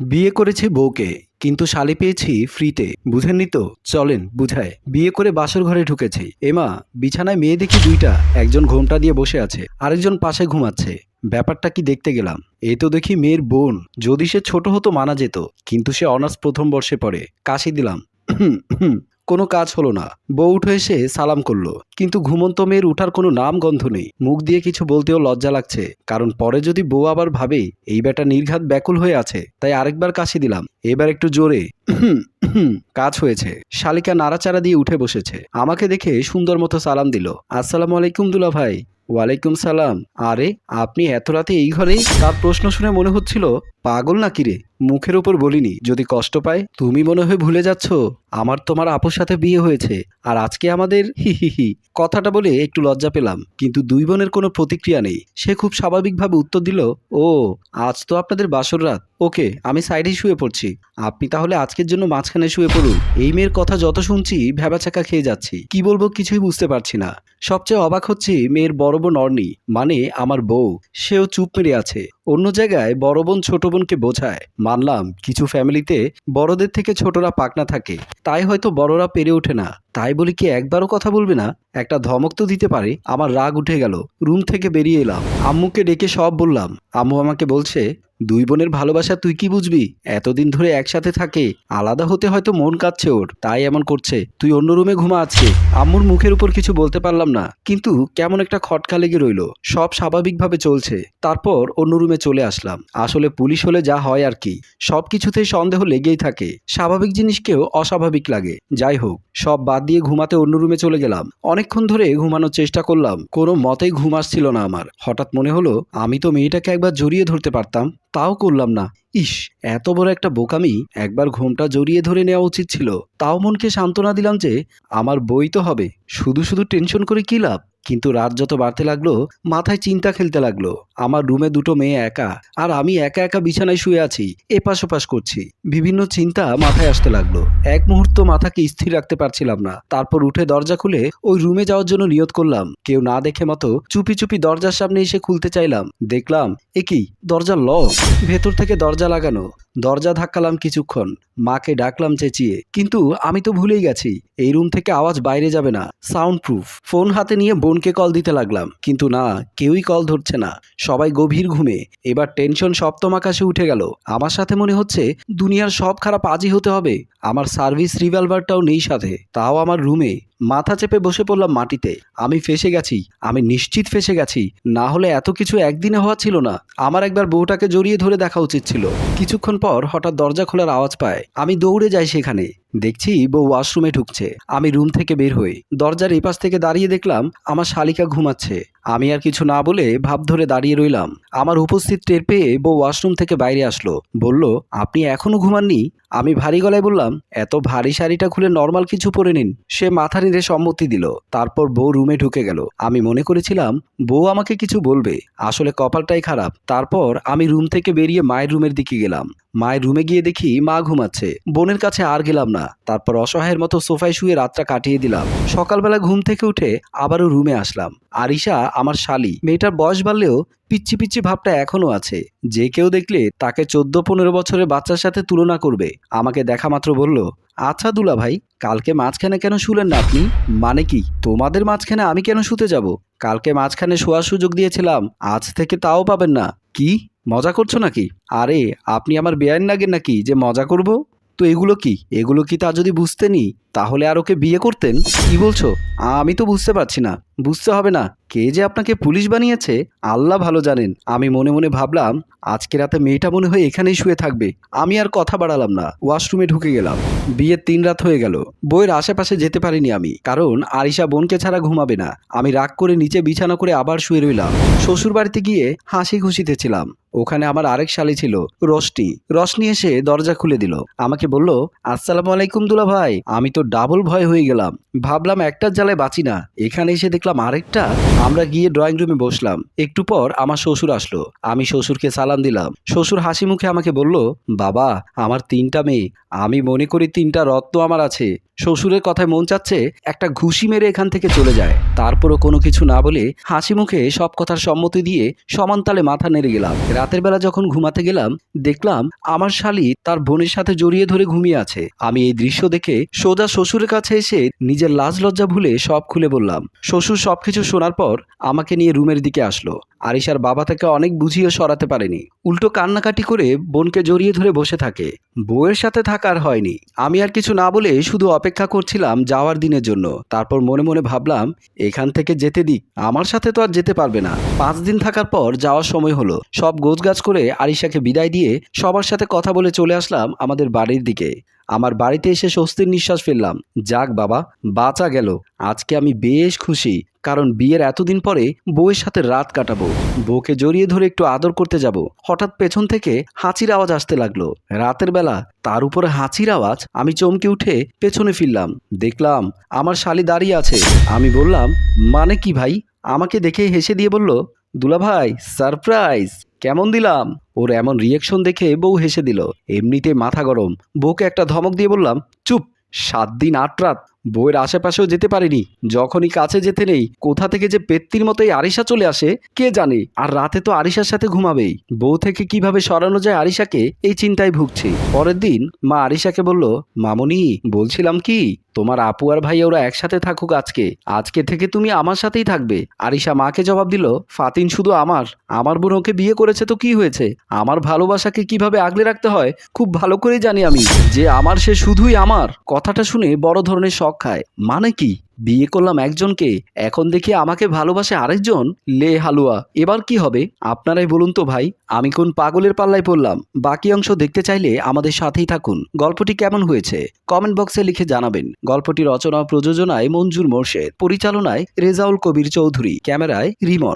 বিয়ে করেছি বউকে, কিন্তু শালি পেয়েছি ফ্রিতে। বুঝেননি তো? চলেন, বুঝায়। বিয়ে করে বাসর ঘরে ঢুকেছি। এমা, বিছানায় মেয়ে দেখি দুইটা, একজন ঘোমটা দিয়ে বসে আছে, আরেকজন পাশে ঘুমাচ্ছে। ব্যাপারটা কি দেখতে গেলাম? এ তো দেখি মেয়ের বোন। যদি সে ছোট হতো মানা যেত, কিন্তু সে অনার্স প্রথম বর্ষে পড়ে। কাশি দিলাম। কোনো কাজ হলো না। বউ উঠে এসে সালাম করল। কিন্তু ঘুমন্ত মেয়ের উঠার কোনো নাম গন্ধ নেই। মুখ দিয়ে কিছু বলতেও লজ্জা লাগছে। কারণ পরে যদি বউ আবার ভাবে, এই বেটা নির্ঘাত ব্যাকুল হয়ে আছে, তাই আরেকবার কাশি দিলাম। এবার একটু জোরে কাজ হয়েছে। শালিকা নাড়াচাড়া দিয়ে উঠে বসেছে। আমাকে দেখে সুন্দর মতো সালাম দিল। আসসালামু আলাইকুম দুলা ভাই। ওয়ালাইকুম সালাম। আরে, আপনি এত রাতে এই ঘরেই? তার প্রশ্ন শুনে মনে হচ্ছিল পাগল নাকি রে? মুখের উপর বলিনি, যদি কষ্ট পায়। তুমি মনে হয় ভুলে যাচ্ছ। আমার তোমার আপুর সাথে বিয়ে হয়েছে, আর আজকে আমাদের হি হি হি। কথাটা বলে একটু লজ্জা পেলাম, কিন্তু দুই বোনের কোনো প্রতিক্রিয়া নেই। সে খুব স্বাভাবিকভাবে উত্তর দিল, ও, আজ তো আপনাদের বাসর রাত। ওকে, আমি সাইডে শুয়ে পড়ছি। আপনি তাহলে আজকের জন্য মাঝখানে শুয়ে পড়ুন। এই মেয়ের কথা যত শুনছি ভ্যাবাচাকা খেয়ে যাচ্ছি। কি বলব কিছুই বুঝতে পারছি না। সবচেয়ে অবাক হচ্ছে মেয়ের বড় বোন অর্নি মানে আমার বউ। সেও চুপ মেরে আছে। অন্য জায়গায় বড় বোন ছোট বোনকে বোঝায়। মানলাম, কিছু ফ্যামিলিতে বড়দের থেকে ছোটরা পাকনা থাকে। তাই হয়তো বড়রা পেরে ওঠে না। তাই বলি কি একবারও কথা বলবে না? একটা ধমক তো দিতে পারে। আমার রাগ উঠে গেল। রুম থেকে বেরিয়ে এলাম। আম্মুকে ডেকে সব বললাম। আম্মু আমাকে বলছে, দুই বোনের ভালোবাসা তুই কি বুঝবি? এতদিন ধরে একসাথে থাকে, আলাদা হতে হয়তো মন কাচ্ছে ওর, তাই এমন করছে। তুই অন্য রুমে ঘুমা আজকে। আম্মুর মুখের উপর কিছু বলতে পারলাম না, কিন্তু কেমন একটা খটকা লেগে রইল। সব স্বাভাবিকভাবে চলছে। তারপর অন্য রুমে চলে আসলাম। আসলে পুলিশ হলে যা হয় আর কি। সব কিছুতেই সন্দেহ লেগেই থাকে। স্বাভাবিক জিনিসকেও অস্বাভাবিক লাগে। যাই হোক, সব বাদ দিয়ে ঘুমাতে অন্য রুমে চলে গেলাম। অনেকক্ষণ ধরে ঘুমানোর চেষ্টা করলাম। কোনো মতেই ঘুম আসছিল না আমার। হঠাৎ মনে হলো, আমি তো মেয়েটাকে একবার জড়িয়ে ধরতে পারতাম, তাও করলাম না। ইস, এত বড় একটা বোকামি একবার ঘোমটা জড়িয়ে ধরে নেওয়া উচিত ছিল। তাও মনকে সান্ত্বনা দিলাম যে, আমার বই তো হবে, শুধু শুধু টেনশন করে কি লাভ? কিন্তু রাত যত বাড়তে লাগল, মাথায় চিন্তা খেলতে লাগল। আমার রুমে দুটো মেয়ে একা, আর আমি একা একা বিছানায় শুয়ে আছি, এপাশ ওপাশ করছি। বিভিন্ন চিন্তা মাথায় আসতে লাগল। এক মুহূর্ত মাথাকে স্থির রাখতে পারছিলাম না। তারপর উঠে দরজা খুলে ওই রুমে যাওয়ার জন্য নিয়ত করলাম। কেউ না দেখে মতো চুপি চুপি দরজার সামনে এসে খুলতে চাইলাম। দেখলাম এ কি দরজা লক, ভেতর থেকে দরজা লাগানো। দরজা ধাক্কালাম কিছুক্ষণ, মাকে ডাকলাম চেঁচিয়ে, কিন্তু আমি তো ভুলেই গেছি, এই রুম থেকে আওয়াজ বাইরে যাবে না সাউন্ড প্রুফ ফোন হাতে নিয়ে বোনকে কল দিতে লাগলাম, কিন্তু না, কেউই কল ধরছে না, সবাই গভীর ঘুমে, এবার টেনশন সপ্তম আকাশে উঠে গেল, আমার সাথে মনে হচ্ছে দুনিয়ার সব খারাপ আজই হতে হবে, আমার সার্ভিস রিভলভারটাও নেই সাথে, তাও আমার রুমে মাথা চেপে বসে পড়লাম মাটিতে। আমি ফেসে গেছি। আমি নিশ্চিত ফেসে গেছি। না হলে এত কিছু একদিনে হওয়া ছিল না। আমার একবার বউটাকে জড়িয়ে ধরে দেখা উচিত ছিল। কিছুক্ষণ পর হঠাৎ দরজা খোলার আওয়াজ পায়। আমি দৌড়ে যাই সেখানে। দেখছি বউ ওয়াশরুমে ঢুকছে। আমি রুম থেকে বের হই। দরজার এপাশ থেকে দাঁড়িয়ে দেখলাম আমার শালিকা ঘুমাচ্ছে। আমি আর কিছু না বলে ভাব ধরে দাঁড়িয়ে রইলাম। আমার উপস্থিত টের পেয়ে বউ ওয়াশরুম থেকে বাইরে আসলো। বলল, আপনি এখনও ঘুমাননি? আমি ভারী গলায় বললাম, এত ভারী শাড়িটা খুলে নর্মাল কিছু পরে নিন। সে মাথা নিতে সম্মতি দিল। তারপর বউ রুমে ঢুকে গেল। আমি মনে করেছিলাম, বউ আমাকে কিছু বলবে। আসলে কপালটাই খারাপ। তারপর আমি রুম থেকে বেরিয়ে মায়ের রুমের দিকে গেলাম। মায়ের রুমে গিয়ে দেখি মা ঘুমাচ্ছে। বোনের কাছে আর গেলাম না। তারপর অসহায়ের মতো সোফায় শুয়ে রাতটা কাটিয়ে দিলাম। সকালবেলা ঘুম থেকে উঠে আবারও রুমে আসলাম। আরিশা আমার শালি। মেয়েটার বয়স বাড়লেও পিচ্ছি পিচ্ছি ভাবটা এখনও আছে। যে কেউ দেখলে তাকে চোদ্দ পনেরো বছরের বাচ্চার সাথে তুলনা করবে। আমাকে দেখা মাত্র বলল আচ্ছা দুলা ভাই কালকে মাঝখানে কেন শুলেন না আপনি? মানে কি, তোমাদের মাঝখানে আমি কেন শুতে যাব? কালকে মাঝখানে শোয়ার সুযোগ দিয়েছিলাম, আজ থেকে তাও পাবেন না। কি? মজা করছ নাকি? আরে, আপনি আমার বেআইন লাগেন নাকি যে মজা করব? তো এগুলো কি? এগুলো কি তা যদি বুঝতেনি তাহলে আর ওকে বিয়ে করতেন? কি বলছো? আমি তো বুঝতে পারছি না। বুঝতে হবে না। কে যে আপনাকে পুলিশ বানিয়েছে, আল্লাহ ভালো জানেন। আমি মনে মনে ভাবলাম, আজকে রাতে মেয়েটা মনে হয় এখানেই শুয়ে থাকবে। আমি আর কথা বাড়ালাম না। ওয়াশরুমে ঢুকে গেলাম। বিয়ের তিন রাত হয়ে গেল। বইয়ের আশেপাশে যেতে পারিনি আমি। কারণ আরিশা বোনকে ছাড়া ঘুমাবে না। আমি রাগ করে নিচে বিছানা করে আবার শুয়ে রইলাম। শ্বশুর বাড়িতে গিয়ে হাসি খুশিতে ছিলাম। ওখানে আমার আরেক শালি ছিল, রশনি। রশনি এসে দরজা খুলে দিল। আমাকে বলল, আসসালামু আলাইকুম দুলা ভাই আমি তো ডাবল ভয় হয়ে গেলাম। ভাবলাম একটার জ্বালায় বাঁচি না। এখানে এসে দেখলাম আরেকটা। আমরা গিয়ে ড্রয়িং রুমে বসলাম। একটু পর আমার শ্বশুর আসলো। আমি শ্বশুরকে সালাম দিলাম। শ্বশুর হাসি মুখে আমাকে বলল, বাবা, আমার তিনটা মেয়ে। আমি মনে করি তিনটা রত্ন আমার আছে। শ্বশুরের কথায় মন চাচ্ছে একটা ঘুষি মেরে এখান থেকে চলে যায়। তারপরও কোনো কিছু না বলে হাসি মুখে সব কথার সম্মতি দিয়ে সমানতালে মাথা নেড়ে গেলাম। রাতের বেলা যখন ঘুমাতে গেলাম, দেখলাম আমার শালি তার বোনের সাথে জড়িয়ে ধরে ঘুমিয়ে আছে। আমি এই দৃশ্য দেখে সোজা শ্বশুরের কাছে এসে নিজের লাজ লজ্জা ভুলে সব খুলে বললাম, শ্বশুর সবকিছু শোনার পর আমাকে নিয়ে রুমের দিকে আসলো। আরিশার বাবা তাকে অনেক বুঝিয়ে সরাতে পারেনি। উল্টো কান্নাকাটি করে বোনকে জড়িয়ে ধরে বসে থাকে। বউয়ের সাথে থাকার হয়নি। আমি আর কিছু না বলে শুধু অপেক্ষা করছিলাম যাওয়ার দিনের জন্য। তারপর মনে মনে ভাবলাম, এখান থেকে যেতে দিক, আমার সাথে তো আর যেতে পারবে না। পাঁচ দিন থাকার পর যাওয়ার সময় হলো। সব গোছগাছ করে আরিশাকে বিদায় দিয়ে সবার সাথে কথা বলে চলে আসলাম আমাদের বাড়ির দিকে। আমার বাড়িতে এসে স্বস্তির নিঃশ্বাস ফেললাম। যাক বাবা, বাঁচা গেল। আজকে আমি বেশ খুশি, কারণ বিয়ের এতদিন পরে বউয়ের সাথে রাত কাটাবো। বউকে জড়িয়ে ধরে একটু আদর করতে যাব। হঠাৎ পেছন থেকে হাঁচির আওয়াজ আসতে লাগল। রাতের বেলা তার উপরে হাঁচির আওয়াজ আমি চমকে উঠে পেছনে ফিরলাম। দেখলাম আমার শালি দাঁড়িয়ে আছে। আমি বললাম মানে কি ভাই? আমাকে দেখে হেসে দিয়ে বলল দুলা ভাই সারপ্রাইজ। কেমন দিলাম? ওর এমন রিয়েকশন দেখে বউ হেসে দিল। এমনিতে মাথা গরম। বউকে একটা ধমক দিয়ে বললাম, চুপ, সাত দিন আট রাত। বউয়ের আশেপাশেও যেতে পারিনি। যখনই কাছে যেতে নেই, কোথা থেকে যে পেত্তির মতোই আরিশা চলে আসে, কে জানে? আর রাতে তো আরিশার সাথে ঘুমাবেই। বউ থেকে কীভাবে সরানো যায় আরিশাকে, এই চিন্তায় ভুগছে। পরের দিন মা আরিশাকে বলল, মামনি, বলছিলাম কি, তোমার আপু আর ভাই ওরা একসাথে থাকুক আজকে। আজকে থেকে তুমি আমার সাথেই থাকবে। আরিশা মাকে জবাব দিল, ফাতিন শুধু আমার। আমার বোন ওকে বিয়ে করেছে তো কি হয়েছে? আমার ভালোবাসাকে কীভাবে আগলে রাখতে হয়, খুব ভালো করে জানি আমি যে আমার সে শুধুই আমার। কথাটা শুনে বড় ধরনের শখ খায় মানে কি? বিয়ে করলাম একজনকে, এখন দেখি আমাকে ভালোবাসে আরেকজন? লে হালুয়া, এবার কি হবে? আপনারাই বলুন তো ভাই, আমি কোন পাগলের পাল্লায় পড়লাম? বাকি অংশ দেখতে চাইলে আমাদের সাথেই থাকুন। গল্পটি কেমন হয়েছে? কমেন্ট বক্সে লিখে জানাবেন। গল্পটি রচনা প্রযোজনায় মঞ্জুর মোর্শেদ। পরিচালনায় রেজাউল কবির চৌধুরী। ক্যামেরায় রিমন।